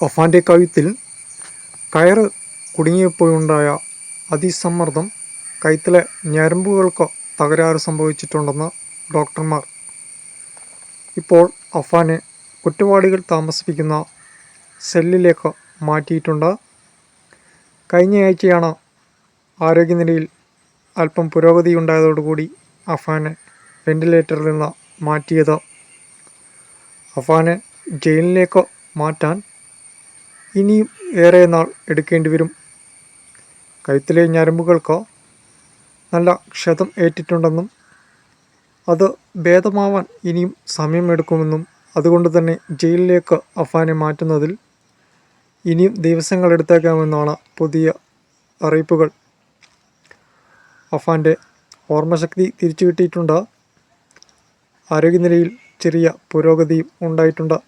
അഫാന്റെ കഴുത്തിൽ കയറ് കുടുങ്ങിയപ്പോഴുണ്ടായ അതിസമ്മർദ്ദം കൈത്തിലെ ഞരമ്പുകൾക്ക് തകരാറ് സംഭവിച്ചിട്ടുണ്ടെന്ന് ഡോക്ടർമാർ. ഇപ്പോൾ അഫാനെ കുറ്റവാളികൾ താമസിപ്പിക്കുന്ന സെല്ലിലേക്ക് മാറ്റിയിട്ടുണ്ട്. കഴിഞ്ഞയാഴ്ചയാണ് ആരോഗ്യനിലയിൽ അല്പം പുരോഗതി പുരോഗതിയുണ്ടായതോടുകൂടി അഫാനെ വെന്റിലേറ്ററിൽ നിന്ന് മാറ്റിയത്. അഫാനെ ജയിലിലേക്ക് മാറ്റാൻ ഇനിയും ഏറെ നാൾ എടുക്കേണ്ടി വരും. കഴുത്തിലെ ഞരമ്പുകൾക്ക് നല്ല ക്ഷതം ഏറ്റിട്ടുണ്ടെന്നും അത് ഭേദമാവാൻ ഇനിയും സമയമെടുക്കുമെന്നും അതുകൊണ്ട് തന്നെ ജയിലിലേക്ക് അഫാനെ മാറ്റുന്നതിൽ ഇനിയും ദിവസങ്ങൾ ദിവസങ്ങളെടുത്തേക്കാമെന്നാണ് പുതിയ അറിയിപ്പുകൾ. അഫാന്റെ ഓർമ്മശക്തി തിരിച്ചു കിട്ടിയിട്ടുണ്ട് ആരോഗ്യനിലയിൽ ചെറിയ പുരോഗതിയും ഉണ്ടായിട്ടുണ്ട്.